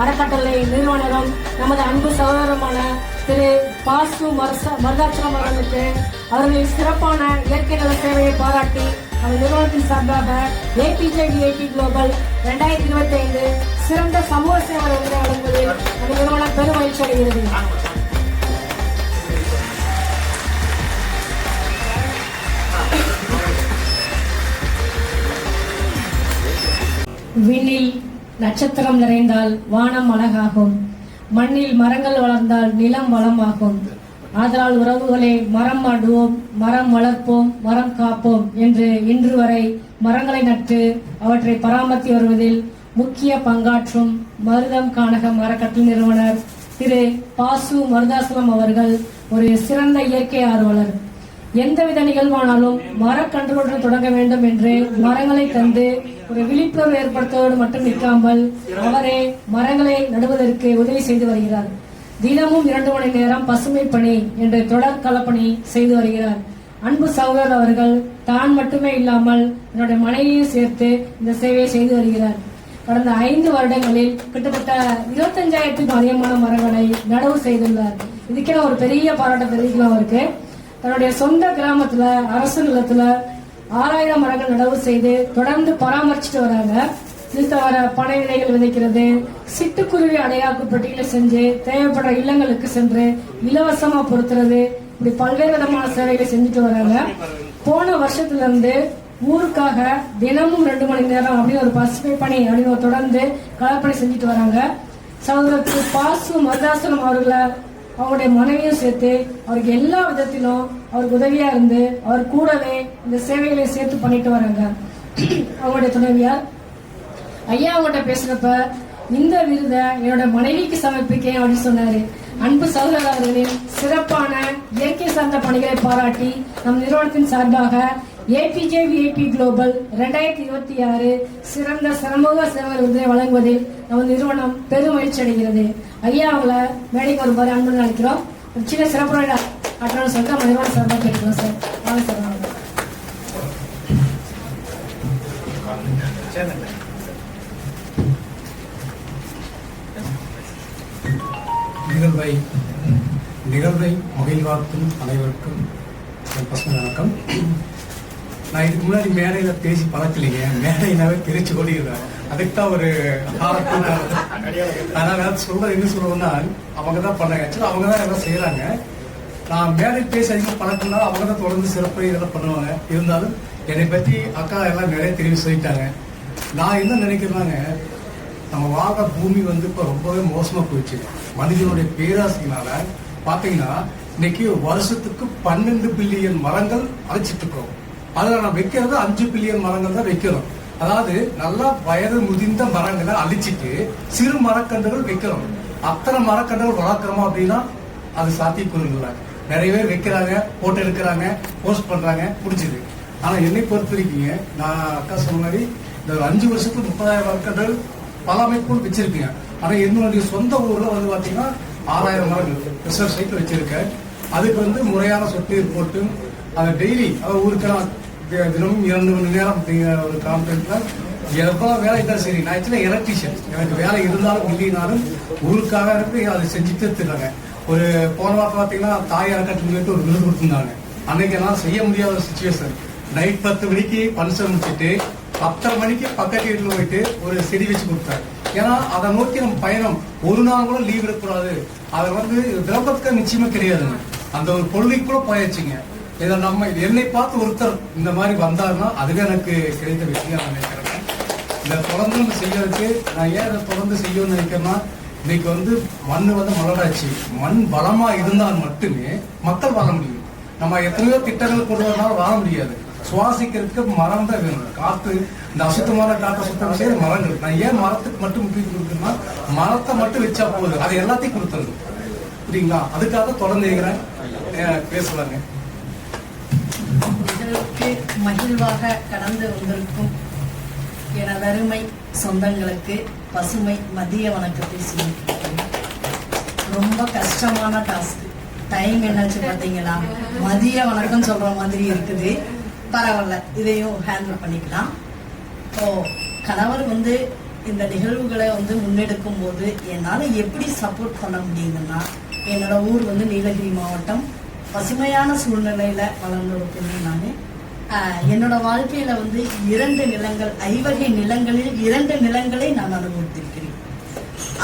அறக்கட்டளை நிறுவனரும் நமது அன்பு சகோதரமான திரு பாசு மருதாச்சலம் அவர்களுக்கு அவர்களின் சிறப்பான இயற்கை நல சேவையை பாராட்டி அவர் நிறுவனத்தின் சார்பாக ஏபிஜே டிஐடி குளோபல் ரெண்டாயிரத்தி இருபத்தி ஐந்து சிறந்த சமூக சேவை விருது வழங்குவதில் அந்த நிறுவனம் பெருமகிழ்ச்சி அடைகிறது. விண்ணில் நட்சத்திரம் நிறைந்தால் வானம் அழகாகும். மண்ணில் மரங்கள் வளர்ந்தால் நிலம் வளமாகும். ஆதலால் உறவுகளே மரம் ஆடுவோம் மரம் வளர்ப்போம் மரம் காப்போம் என்று இன்று வரை மரங்களை நட்டு அவற்றை பராமரித்து வருவதில் முக்கிய பங்காற்றும் மருதம் கானக மரக்கட்டல் நிறுவனர் திரு பாசு மருதாசலம் அவர்கள் ஒரு சிறந்த இயற்கை ஆர்வலர். எந்தவித நிகழ்வானாலும் மரக்கன்றுகளுடன் தொடங்க வேண்டும் என்று மரங்களை தந்து ஒரு விழிப்புணர்வு ஏற்படுத்துவதோடு மட்டும் நிற்காமல் அவரே மரங்களை நடுவதற்கு உதவி செய்து வருகிறார். தினமும் இரண்டு மணி நேரம் பசுமை பணி என்று தொடர் கலப்பணி செய்து வருகிறார். அன்பு சகோதரர் அவர்கள் தான் மட்டுமே இல்லாமல் என்னுடைய மனைவியும் சேர்த்து இந்த சேவையை செய்து வருகிறார். கடந்த ஐந்து வருடங்களில் கிட்டத்தட்ட இருபத்தஞ்சாயிரத்துக்கும் அதிகமான மரங்களை நடவு செய்துள்ளார். இதுக்கே ஒரு பெரிய பாராட்ட தெரிவிக்கலாம் அவருக்கு. தன்னுடைய சொந்த கிராமத்துல அரசு நிலத்துல ஆறாயிரம் மரங்கள் நடவு செய்து தொடர்ந்து பராமரிச்சுட்டு வராங்க. இது தவிர பனை இலைகள் விதைக்கிறது. சிட்டுக்குருவி அடையாக்கு பெட்டிகளை செஞ்சு தேவைப்படுற இல்லங்களுக்கு சென்று இலவசமா பொருத்துறது. இப்படி பல்வேறு விதமான சேவைகளை செஞ்சுட்டு வராங்க. போன வருஷத்துல இருந்து ஊருக்காக தினமும் ரெண்டு மணி நேரம் அப்படின்னு ஒரு பசுமை பணி அப்படின்னு தொடர்ந்து கலப்பணி செஞ்சுட்டு வராங்க. சகோதரத்து பாசு மருதாசனம் அவர்களை அவருடைய மனைவியும் சேர்த்து அவருக்கு எல்லா விதத்திலும் அவருக்கு உதவியா இருந்து அவர் கூடவே இந்த சேவைகளை சேர்த்து பண்ணிட்டு வராங்க. அவங்களுடைய துணைவியார் ஐயா அவங்கள்ட்ட பேசுறப்ப இந்த விருதை என்னோட மனைவிக்கு சமர்ப்பிக்கேன் அப்படின்னு சொன்னாரு. அன்பு சகோதரர்களின் சிறப்பான இயற்கை சார்ந்த பணிகளை பாராட்டி நம் நிறுவனத்தின் சார்பாக ஏபிஜே விஐபி குளோபல் ரெண்டாயிரத்தி இருபத்தி ஆறு சிறந்த சமூக சேவை விருதை வழங்குவதில் நமது நிறுவனம் பெரும் மகிழ்ச்சி அடைகிறது. ஐயா அவங்கள மேடைக்கு ஒரு மாதிரி அன்பு நினைக்கிறோம் ஒரு சின்ன சிறப்பு அட்டணும் சொல்லிட்டு நம்ம நிறுவனம் சார்பாக கேட்கிறோம் சார். வாங்க சார் வாங்க. நிகழ்வை நிகழ்வை மகிழ்வாக்கும் அனைவருக்கும் என் பசங்க வணக்கம். நான் இதுக்கு முன்னாடி மேடையில் பேசி பழக்கலைங்க. மேடையினாவே பிரிச்சு ஓடிடுறேன் அதுக்கு தான் ஒரு அதனால சொல்றது என்ன சொல்லுவோம்னா அவங்க தான் பண்ணாங்க ஆக்சுவலாக அவங்க தான் எல்லாம் செய்யறாங்க. நான் மேடை பேசி அதிகமாக பழக்கம்னா அவங்க தான் தொடர்ந்து சிறப்பு இதெல்லாம் பண்ணுவாங்க. இருந்தாலும் என்னை பற்றி அக்கா எல்லாம் நிறைய தெரிவி சொல்லிட்டாங்க. நான் என்ன நினைக்கிறேன்னாங்க நம்ம வாழ்ற பூமி வந்து இப்போ ரொம்பவே மோசமாக போயிடுச்சு. மனிதனுடைய பேராசையினால பார்த்தீங்கன்னா இன்னைக்கு வருஷத்துக்கு பன்னெண்டு பில்லியன் மரங்கள் அழைச்சிட்டு இருக்கோம். அதில் நான் வைக்கிறது அஞ்சு பில்லியன் மரங்கள் தான் வைக்கிறோம். அதாவது நல்லா வயது முதிர்ந்த மரங்களை அழிச்சிட்டு சிறு மரக்கன்றுகள் வைக்கிறோம். அத்தனை மரக்கன்றுகள் வளர்க்குறோமா அப்படின்னா அது சாத்தியக்கூறுங்களா? நிறைய பேர் வைக்கிறாங்க போட்டோ எடுக்கிறாங்க போஸ்ட் பண்ணுறாங்க பிடிச்சிது ஆனால் என்னை பொறுத்த வரைக்குங்க நான் அக்கா சொன்ன மாதிரி இந்த ஒரு அஞ்சு வருஷத்துக்கு முப்பதாயிரம் மரக்கன்றுகள் பல அமைப்புகள் வச்சிருக்கீங்க ஆனால் என்னுடைய சொந்த ஊரில் வந்து பார்த்தீங்கன்னா ஆறாயிரம் மரங்கள் ரிசர்வ் சைட்ல வச்சிருக்கேன். அதுக்கு வந்து முறையான சொட்டு போட்டு அதை டெய்லி ஊருக்கெல்லாம் தினமும் இரண்டு மணி நேரம் அப்படிங்கிற ஒரு கான்ஃபரன்ஸ்ல எவ்வளோ வேலை இருந்தாலும் சரி. நான் ஆக்சுவலாக எலக்ட்ரிஷியன் எனக்கு வேலை இருந்தாலும் இல்லைனாலும் ஊருக்காக இருந்து அதை செஞ்சுட்டு இருக்காங்க ஒரு போன வாரம் பார்த்தீங்கன்னா தாய் அறக்கட்டளைக்கு ஒரு விருது கொடுத்துருந்தாங்க. அன்னைக்கு எல்லாம் செய்ய முடியாத ஒரு சுச்சுவேஷன் நைட் பத்து மணிக்கு பன்சர் முடிச்சுட்டு பத்தரை மணிக்கு பக்கத்து வீட்டில் போயிட்டு ஒரு செடி வச்சு கொடுத்தாரு ஏன்னா அதை நோக்கி நம்ம பயணம். ஒரு நாள் கூட லீவ் இருக்கக்கூடாது அதை வந்து திரௌபதிக்கு நிச்சயமா கிடையாதுங்க. அந்த ஒரு பொழுதுக்கு கூட போயாச்சுங்க. இதை நம்ம என்னை பார்த்து ஒருத்தர் இந்த மாதிரி வந்தாருன்னா அதுவே எனக்கு கிடைத்த விஷயம் நான் நினைக்கிறேன். இதை தொடர்ந்து நம்ம செய்யறதுக்கு நான் ஏன் இதை தொடர்ந்து செய்யணும்னு நினைக்கிறேன்னா இன்னைக்கு வந்து மண் வந்து மலராச்சு. மண் பலமா இருந்தால் மட்டுமே மக்கள் வாழ முடியும். நம்ம எத்தனையோ திட்டங்கள் கொண்டு வந்தாலும் வாழ முடியாது. சுவாசிக்கிறதுக்கு மரம் தான் வேணும். காத்து இந்த அசுத்தமான காற்றை சுத்தம் செய்ய மரங்கள். நான் ஏன் மரத்துக்கு மட்டும் முக்கியம் கொடுக்குறேன்னா மரத்தை மட்டும் வச்சா போதும். அது எல்லாத்தையும் கொடுத்துருது புரியுங்களா? அதுக்காக தொடர்ந்து இருக்கிறேன் மகிழ்வாக கடந்து வந்திருக்கும் எனதருமை சொந்தங்களுக்கு பசுமை மதிய வணக்கத்தை சொல்லிக்கிறேன். ரொம்ப கஷ்டமான டாஸ்க் டைம் என்னாச்சு பார்த்தீங்களா? மதிய வணக்கம் சொல்ற மாதிரி இருக்குது. பரவாயில்ல இதையும் ஹேண்டில் பண்ணிக்கலாம். ஓ கணவர் வந்து இந்த நிகழ்வுகளை வந்து முன்னெடுக்கும் போது என்னால் எப்படி சப்போர்ட் பண்ண முடியுதுன்னா என்னோட ஊர் வந்து நீலகிரி மாவட்டம். பசுமையான சூழ்நிலையில வளர்ந்த ஒரு நான் என்னோட வாழ்க்கையில வந்து இரண்டு நிலங்கள் ஐவகை நிலங்களில் இரண்டு நிலங்களை நான் அனுபவித்திருக்கிறேன்.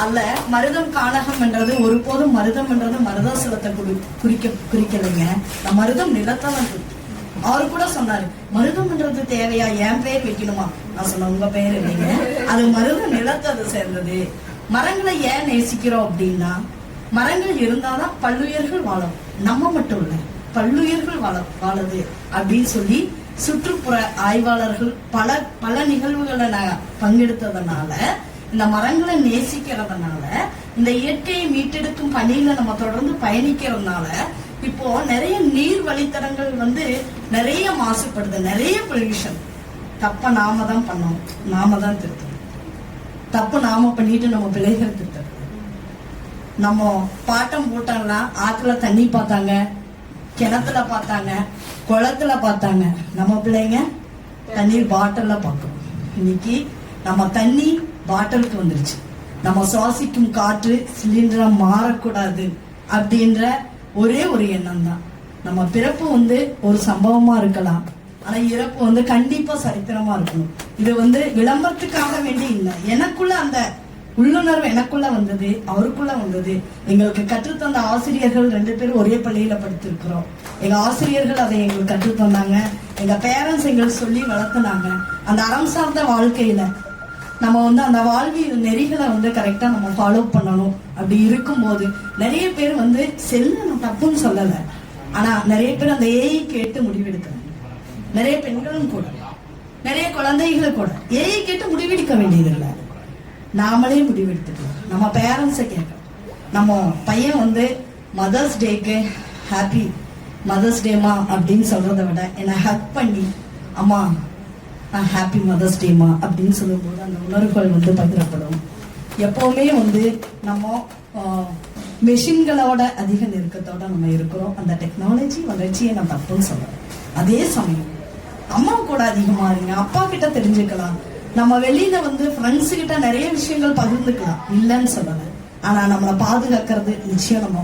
அல்ல மருதம் கானகம் என்றது ஒருபோதும் மருதம் என்றது மருதாசுரத்தை குறி குறிக்க குறிக்கலைங்க. நான் மருதம் நிலத்தை தான் அவர் கூட சொன்னாரு மருதம்ன்றது தேவையா? என் பெயர் வைக்கணுமா? நான் சொன்ன உங்க பெயர் இல்லைங்க. அது மருதம் நிலத்தை சேர்ந்தது. மரங்களை ஏன் நேசிக்கிறோம் அப்படின்னா மரங்கள் இருந்தாதான் பல்லுயிர்கள் வாழும். நம்ம மட்டும் இல்லை. பல்லுயிர்கள் வாழ வாழுது அப்படின்னு சொல்லி சுற்றுப்புற ஆய்வாளர்கள் பல பல நிகழ்வுகளை நான் பங்கெடுத்ததுனால இந்த மரங்களை நேசிக்கிறதுனால இந்த இயற்கையை மீட்டெடுக்கும் பணியில நம்ம தொடர்ந்து பயணிக்கிறதுனால இப்போ நிறைய நீர் வழித்தடங்கள் வந்து நிறைய மாசுபடுது நிறைய பொல்யூஷன் தப்ப நாம தான் பண்ணோம் நாம தான் திருத்தணும். தப்பு நாம பண்ணிட்டு நம்ம பிள்ளைகள் திருத்தணும் நம்ம பாட்டம் பூட்டம்லாம் ஆத்துல தண்ணி பார்த்தாங்க கிணத்துல பார்த்தாங்க குளத்துல பார்த்தாங்க. நம்ம பிள்ளைங்க தண்ணீர் பாட்டில்ல பார்க்கணும் இன்னைக்கு நம்ம தண்ணி பாட்டிலுக்கு வந்துருச்சு. நம்ம சுவாசிக்கும் காற்று சிலிண்டரா மாறக்கூடாது அப்படின்ற ஒரே ஒரு எண்ணம் தான். நம்ம பிறப்பு வந்து ஒரு சம்பவமா இருக்கலாம். ஆனா இறப்பு வந்து கண்டிப்பா சரித்திரமா இருக்கணும். இது வந்து விளம்பரத்துக்காக வேண்டி இல்லை. எனக்குள்ள அந்த உள்ளுணர்வு எனக்குள்ள வந்தது அவருக்குள்ள வந்தது. எங்களுக்கு கற்றுத்தந்த ஆசிரியர்கள் ரெண்டு பேரும் ஒரே பள்ளியில படித்திருக்கிறோம். எங்க ஆசிரியர்கள் அதை எங்களுக்கு கற்றுத்தந்தாங்க எங்க பேரண்ட்ஸ் எங்களுக்கு சொல்லி வளர்த்துனாங்க. அந்த அறம் சார்ந்த வாழ்க்கையில நம்ம வந்து அந்த வாழ்வியல் நெறிகளை வந்து கரெக்டா நம்ம ஃபாலோ பண்ணணும். அப்படி இருக்கும்போது நிறைய பேர் வந்து செல்ல நான் தப்புன்னு சொல்லல. ஆனா நிறைய பேர் அந்த ஏஐ கேட்டு முடிவெடுக்கிறாங்க. நிறைய பெண்களும் கூட. நிறைய குழந்தைகளும் கூட. ஏஐ கேட்டு முடிவெடுக்க வேண்டியதில்லை. நாமளே முடிவெடுத்துக்கலாம் நம்ம பேரண்ட்ஸை கேட்கலாம் நம்ம பையன் வந்து மதர்ஸ் டேக்கு ஹாப்பி மதர்ஸ் டேமா அப்படின்னு சொல்கிறத விட என்னை ஹக் பண்ணி அம்மா ஹாப்பி மதர்ஸ் டேமா அப்படின்னு சொல்லும்போது அந்த உணர்வுகள் வந்து பகிரப்படும். எப்போவுமே வந்து நம்ம மெஷின்களோட அதிக நெருக்கத்தோட நம்ம இருக்கிறோம். அந்த டெக்னாலஜி வளர்ச்சியை நான் தப்புன்னு சொல்றேன். அதே சமயம் அம்மா கூட அதிகமாக இருங்க அப்பா கிட்ட தெரிஞ்சுக்கலாம். நம்ம வெளியில வந்து ஃப்ரெண்ட்ஸ் கிட்ட நிறைய விஷயங்கள் பகிர்ந்துக்கலாம். இல்லைன்னு சொல்லல. ஆனா நம்மளை பாதுகாக்கிறது நிச்சயம் நம்ம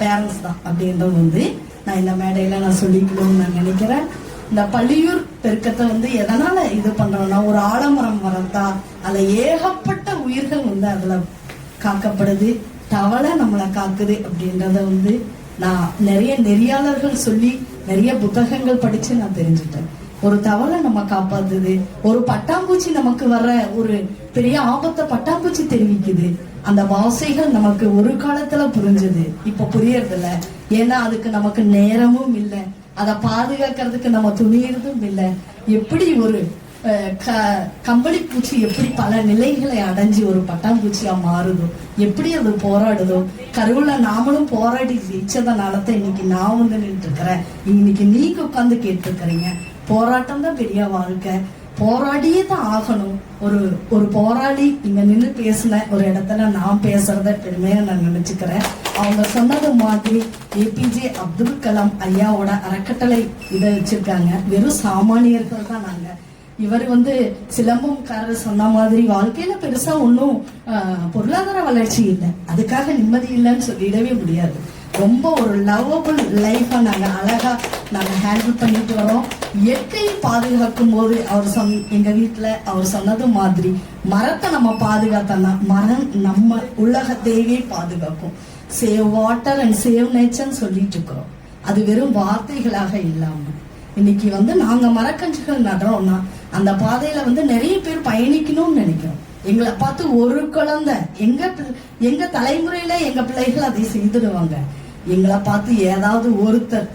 பேரண்ட்ஸ் தான் அப்படின்றது வந்து நான் இந்த மேடையில நான் சொல்லிக்கணும்னு நான் நினைக்கிறேன். இந்த பள்ளியூர் பெருக்கத்தை வந்து எதனால இது பண்றோம்னா ஒரு ஆலமரம் வளர்த்தா அதுல ஏகப்பட்ட உயிர்கள் வந்து அதுல காக்கப்படுது தவளை நம்மளை காக்குது அப்படின்றத வந்து நான் நிறைய நெறியாளர்கள் சொல்லி நிறைய புத்தகங்கள் படிச்சு நான் தெரிஞ்சுட்டேன். ஒரு தவளை நம்ம காப்பாத்துது ஒரு பட்டாம்பூச்சி நமக்கு வர்ற ஒரு பெரிய ஆபத்தை பட்டாம்பூச்சி தெரிவிக்குது. அந்த வாசைகள் நமக்கு ஒரு காலத்துல புரிஞ்சது. இப்ப புரியறது இல்ல ஏன்னா அதுக்கு நமக்கு நேரமும் இல்லை. அதை பாதுகாக்கிறதுக்கு நம்ம துணியறதும் இல்லை. எப்படி ஒரு அஹ், க- கம்பளி பூச்சி எப்படி பல நிலைகளை அடைஞ்சு ஒரு பட்டாம்பூச்சியா மாறுதோ எப்படி அது போராடுதோ கருவுல நாமளும் போராடி ஜெயிச்சதனால தான் இன்னைக்கு நான் வந்து நின்று இருக்கிறேன். இன்னைக்கு நீங்க உட்காந்து கேட்டிருக்கிறீங்க. போராட்டம் தான் பெரிய வாழ்க்கை. போராடியே தான் ஆகணும். ஒரு ஒரு போராளி இங்க நின்று பேசின ஒரு இடத்துல நான் பேசுறத பெருமையா நான் நினைச்சுக்கிறேன். அவங்க சொன்னது மாதிரி ஏபிஜே அப்துல் கலாம் ஐயாவோட அறக்கட்டளை இதை வச்சிருக்காங்க. வெறும் சாமானியர்கள் தான் நாங்க. இவர் வந்து சிலம்பம்காரர் சொன்ன மாதிரி வாழ்க்கையில பெருசா ஒன்றும் பொருளாதார வளர்ச்சி இல்லை. அதுக்காக நிம்மதி இல்லைன்னு சொல்லிடவே முடியாது. ரொம்ப ஒரு லவ்வபிள் லைஃப்பை நாங்கள் அழகாக நாங்கள் ஹேண்டில் பண்ணிட்டு வரோம். இயற்கையை பாதுகாக்கும் போது அவர் சொன் எங்கள் வீட்டில் அவர் சொன்னது மாதிரி மரத்தை நம்ம பாதுகாத்தோம்னா மரம் நம்ம உலகத்தையே பாதுகாக்கும். சேவ் வாட்டர் அண்ட் சேவ் நேச்சர்னு சொல்லிட்டு இருக்கிறோம். அது வெறும் வார்த்தைகளாக இல்லாமல். இன்னைக்கு வந்து நாங்கள் மரக்கன்றுகள் நடுறோம்னா அந்த பாதையில வந்து நிறைய பேர் பயணிக்கணும்னு நினைக்கிறோம். எங்களை பார்த்து ஒரு குழந்தை எங்க எங்க தலைமுறையில எங்க பிள்ளைகள் அதை செய்துடுவாங்க. எங்களை பார்த்து ஏதாவது ஒருத்தர்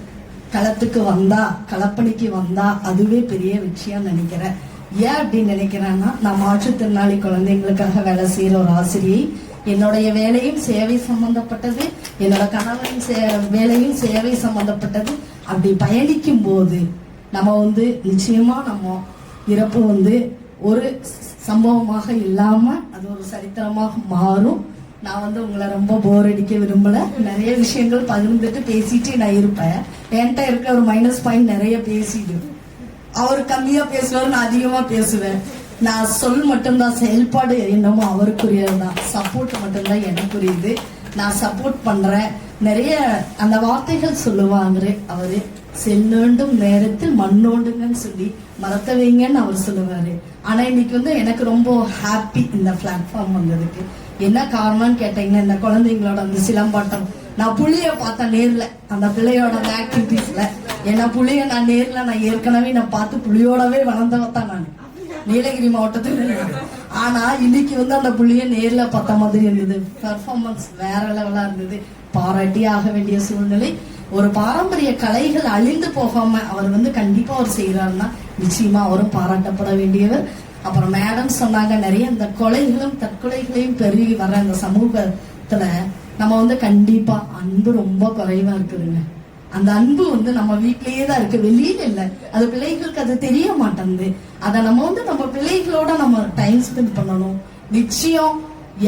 களத்துக்கு வந்தா களப்பணிக்கு வந்தா அதுவே பெரிய விஷயம் நினைக்கிறேன். ஏன் அப்படின்னு நினைக்கிறேன்னா நான் மாற்றுத்திறனாளி குழந்தைங்களுக்காக வேலை செய்யற ஒரு ஆசிரியை. என்னுடைய வேலையும் சேவை சம்பந்தப்பட்டது என்னோட கணவன் சே- வேலையும் சேவை சம்பந்தப்பட்டது. அப்படி பயணிக்கும் போது நம்ம வந்து நிச்சயமா நம்ம இறப்பு வந்து ஒரு சம்பவமாக இல்லாம அது ஒரு சரித்திரமாக மாறும். நான் வந்து உங்களை ரொம்ப போர் அடிக்க விரும்பல. நிறைய விஷயங்கள் பகிர்ந்துட்டு பேசிட்டு நான் இருப்பேன். என்கிட்ட இருக்க ஒரு மைனஸ் பாயிண்ட் நிறைய பேசிடு. அவர் கம்மியா பேசுவார் நான் அதிகமா பேசுவேன். நான் சொல் மட்டும்தான் செயல்பாடு என்னமோ அவருக்குரியது தான் சப்போர்ட் மட்டும்தான் எனக்குரியது. நான் சப்போர்ட் பண்றேன். நிறைய அந்த வார்த்தைகள் சொல்லுவாங்க அவரு செல்லோண்டும் நேரத்தில் மண்ணோண்டுங்கன்னு சொல்லி மறத்த வைங்கன்னு அவர் சொல்லுவாரு. ஆனா இன்னைக்கு வந்து எனக்கு ரொம்ப ஹாப்பி இந்த பிளாட்ஃபார்ம் வந்ததுக்கு. என்ன காரணம்னு கேட்டீங்கன்னா இந்த குழந்தைங்களோட அந்த சிலம்பாட்டம். நான் புளிய பார்த்தேன் நேர்ல அந்த பிள்ளையோட ஆக்டிவிட்டிஸ்ல ஆக்டிவிட்டீஸ்ல ஏன்னா புளிய நான் நேர்ல நான் ஏற்கனவே நான் பார்த்து புளியோடவே வளர்ந்தவன் தான் நான். நீலகிரி மாவட்டத்தில். ஆனா இன்னைக்கு வந்து அந்த புள்ளிய நேர்ல பார்த்த மாதிரி இருந்தது. பெர்ஃபார்மன்ஸ் வேற லெவலா இருந்தது. பாராட்டி ஆக வேண்டிய சூழ்நிலை. ஒரு பாரம்பரிய கலைகள் அழிந்து போகாம அவர் வந்து கண்டிப்பா அவர் செய்யறாருன்னா நிச்சயமா அவரும் பாராட்டப்பட வேண்டியவர். அப்புறம் மேடம் சொன்னாங்க நிறைய இந்த கொலைகளும் தற்கொலைகளையும் பெருகி வர அந்த சமூகத்துல நம்ம வந்து கண்டிப்பா அன்பு ரொம்ப குறைவா இருக்குதுங்க. அந்த அன்பு வந்து நம்ம வீட்லயே தான் இருக்கு வெளியில இல்ல. அது பிள்ளைகளுக்கு அது தெரிய மாட்டேங்குது. அதை நம்ம வந்து நம்ம பிள்ளைகளோட நம்ம டைம் ஸ்பெண்ட் பண்ணணும். நிச்சயம்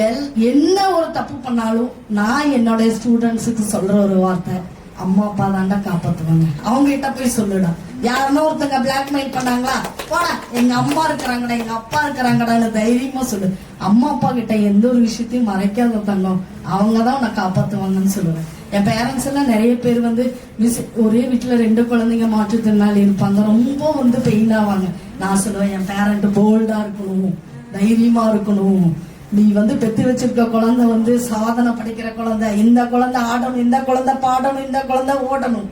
எல் என்ன ஒரு தப்பு பண்ணாலும் நான் என்னோட ஸ்டூடெண்ட்ஸுக்கு சொல்ற ஒரு வார்த்தை அம்மா அப்பா தாண்டா காப்பாத்துவாங்க. அவங்க கிட்ட போய் சொல்லுடா. யாருன்னா ஒருத்தங்க பிளாக்மெயில் பண்ணாங்களா? போடா. எங்க அம்மா இருக்கிறாங்கடா எங்க அப்பா இருக்கிறாங்கடான்னு தைரியமா சொல்லு. அம்மா அப்பா கிட்ட எந்த ஒரு விஷயத்தையும் மறைக்காத தங்கம். அவங்க தான் உன்னை காப்பாத்துவாங்கன்னு சொல்லுவேன். என் பேரண்ட்ஸ் எல்லாம் நிறைய பேர் வந்து மிஸ் ஒரே வீட்டுல ரெண்டு குழந்தைங்க மாற்றுத்திறனாளி இருப்பாங்க. ரொம்ப வந்து பெயின் ஆவாங்க. நான் சொல்லுவேன் என் பேரண்ட் போல்டா இருக்கணும். தைரியமா இருக்கணும். நீ வந்து பெத்து வச்சிருக்க குழந்தை வந்து சாதனை படிக்கிற குழந்தை. இந்த குழந்தை ஆடணும் இந்த குழந்தை பாடணும் இந்த குழந்தை ஓடணும்.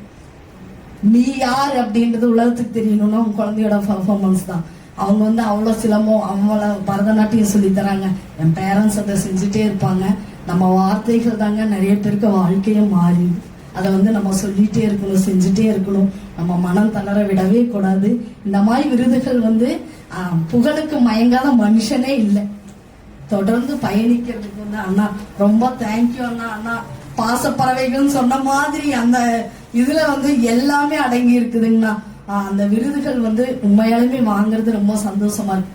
நீ யார் அப்படின்றது உலகத்துக்கு தெரியணும்னா உன் குழந்தையோட பர்ஃபார்மன்ஸ் தான். அவங்க வந்து அவ்வளோ சிலம்பம் அவங்கள பரதநாட்டியம் சொல்லி தராங்க. என் பேரண்ட்ஸ் அதை செஞ்சுட்டே இருப்பாங்க. நம்ம வார்த்தைகள் தாங்க நிறைய பேருக்கு வாழ்க்கையும் மாறி. அதை வந்து நம்ம சொல்லிட்டே இருக்கணும் செஞ்சுட்டே இருக்கணும். நம்ம மனம் தளர விடவே கூடாது. இந்த மாதிரி விருதுகள் வந்து புகழுக்கு மயங்காத மனுஷனே இல்லை. தொடர்ந்து பயணிக்கிறதுக்கு வந்து அண்ணா ரொம்ப தேங்க்யூ அண்ணா அண்ணா. பாசப்பறவைகள்னு சொன்ன மாதிரி அந்த இதுல வந்து எல்லாமே அடங்கி இருக்குதுங்கண்ணா. அந்த விருதுகள் வந்து உண்மையாலுமே வாங்குறது ரொம்ப சந்தோஷமா இருக்கு.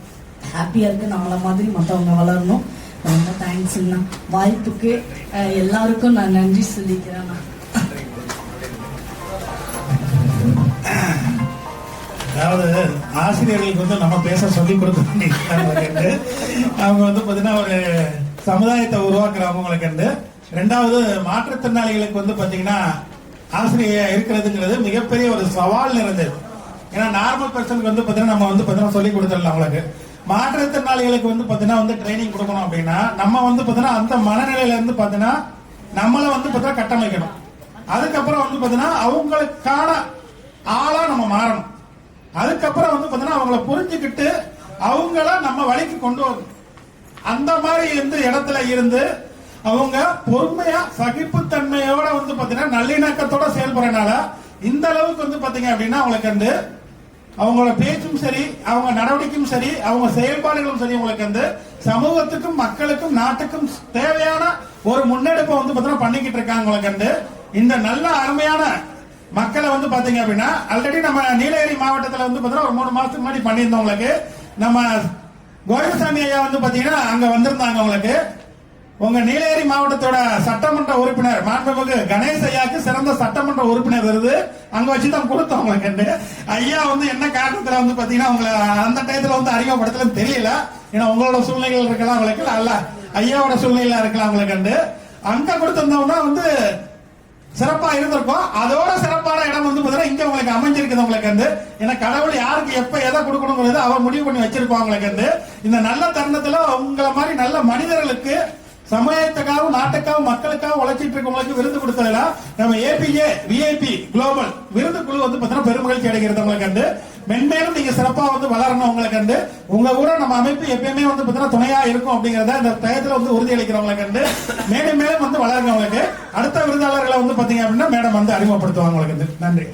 ஹாப்பியா இருக்கு. நம்மள மாதிரி மத்தவங்க வளரணும். ரொம்ப தேங்க்ஸ்ங்கண்ணா வாய்ப்புக்கு எல்லாருக்கும் நான் நன்றி சொல்லிக்கிறேன் அதாவது ஆசிரியர்களுக்கு வந்து நம்ம பேச சொல்லி கொடுத்து அவங்க வந்து பாத்தீங்கன்னா ஒரு சமுதாயத்தை உருவாக்குறவங்களுக்கு வந்து ரெண்டாவது மாற்றுத்திறனாளிகளுக்கு வந்து பாத்தீங்கன்னா ஆசிரியர் இருக்கிறதுங்கிறது மிகப்பெரிய ஒரு சவால் நிறைந்தது. ஏன்னா நார்மல் பர்சனுக்கு வந்து பாத்தீங்கன்னா நம்ம வந்து பாத்தீங்கன்னா சொல்லி கொடுத்துடலாம் அவங்களுக்கு. மாற்றுத்திறனாளிகளுக்கு வந்து பாத்தீங்கன்னா வந்து ட்ரைனிங் கொடுக்கணும் அப்படின்னா நம்ம வந்து பாத்தீங்கன்னா அந்த மனநிலையில இருந்து பாத்தீங்கன்னா நம்மள வந்து பாத்தீங்கன்னா கட்டமைக்கணும். அதுக்கப்புறம் வந்து பாத்தீங்கன்னா அவங்களுக்கான ஆளா நம்ம மாறணும். அதுக்கப்புறம் வந்து பாத்தீங்கன்னா அவங்கள புரிஞ்சுக்கிட்டு அவங்கள நம்ம வழிக்கு கொண்டு வரணும். அந்த மாதிரி இருந்து இடத்துல இருந்து அவங்க பொறுமையா சகிப்புத்தன்மையோட வந்து பாத்தீங்கன்னா நல்லிணக்கத்தோட செயல்படுறதுனால இந்த அளவுக்கு வந்து பாத்தீங்க அப்படின்னா அவங்களுக்கு வந்து அவங்களோட பேச்சும் சரி அவங்க நடவடிக்கையும் சரி அவங்க செயல்பாடுகளும் சரி உங்களுக்கு வந்து சமூகத்துக்கும் மக்களுக்கும் நாட்டுக்கும் தேவையான ஒரு முன்னெடுப்பை வந்து பாத்தீங்கன்னா பண்ணிக்கிட்டு இருக்காங்க உங்களுக்கு வந்து. இந்த நல்ல அருமையான மக்களை வந்து பாத்தீங்க அப்படின்னா ஆல்ரெடி நம்ம நீலகிரி மாவட்டத்துல வந்து பாத்தீங்கன்னா ஒரு மூணு மாசத்துக்கு முன்னாடி பண்ணியிருந்தோம் உங்களுக்கு. நம்ம கோயசாமி ஐயா வந்து பாத்தீங்கன்னா அங்க வந்திருந்தாங்க உங்களுக்கு. உங்க நீலகிரி மாவட்டத்தோட சட்டமன்ற உறுப்பினர் மாண்புமிகு கணேஷ் ஐயாக்கு சிறந்த சட்டமன்ற உறுப்பினர் விருது. அங்க வச்சு தான் கொடுத்தோம் உங்களுக்கு ஐயா வந்து என்ன காரணத்துல வந்து பாத்தீங்கன்னா உங்களை அந்த டயத்துல வந்து அறிமுகப்படுத்தலன்னு தெரியல. ஏன்னா உங்களோட சூழ்நிலைகள் இருக்கலாம் உங்களுக்கு அல்ல ஐயாவோட சூழ்நிலை இருக்கலாம் உங்களுக்கு அங்க கொடுத்திருந்தோம்னா வந்து சிறப்பா இருந்திருக்கும். அதோட சிறப்பான இடம் வந்து பாத்தீங்கன்னா இங்க உங்களுக்கு அமைஞ்சிருக்குது உங்களுக்கு வந்து ஏன்னா கடவுள் யாருக்கு எப்ப எதை கொடுக்கணுங்கிறது அவர் முடிவு பண்ணி வச்சிருப்பாங்க உங்களுக்கு வந்து இந்த நல்ல தருணத்துல உங்களை மாதிரி நல்ல மனிதர்களுக்கு சமுதாயத்துக்காகவும் நாட்டுக்காகவும் மக்களுக்காக உழைச்சிட்டு இருக்கவங்களுக்கு விருது கொடுத்ததுனா நம்ம ஏபிஏ விஐபி குளோபல் விருது குழு வந்து பார்த்தீங்கன்னா பெருமகிழ்ச்சி அடைகிறது உங்களுக்கு வந்து மென்மேலும் நீங்க சிறப்பா வந்து வளரணும் உங்களுக்கு வந்து உங்க ஊரை நம்ம அமைப்பு எப்பயுமே வந்து பார்த்தீங்கன்னா துணையா இருக்கும் அப்படிங்கறத இந்த டயத்துல வந்து உறுதி அளிக்கிறவங்களுக்கு வந்து மேலும் மேலும் வந்து வளருங்க உங்களுக்கு. அடுத்த விருதாளர்களை வந்து பாத்தீங்க அப்படின்னா மேடம் வந்து அறிமுகப்படுத்துவாங்க உங்களுக்கு வந்து நன்றி.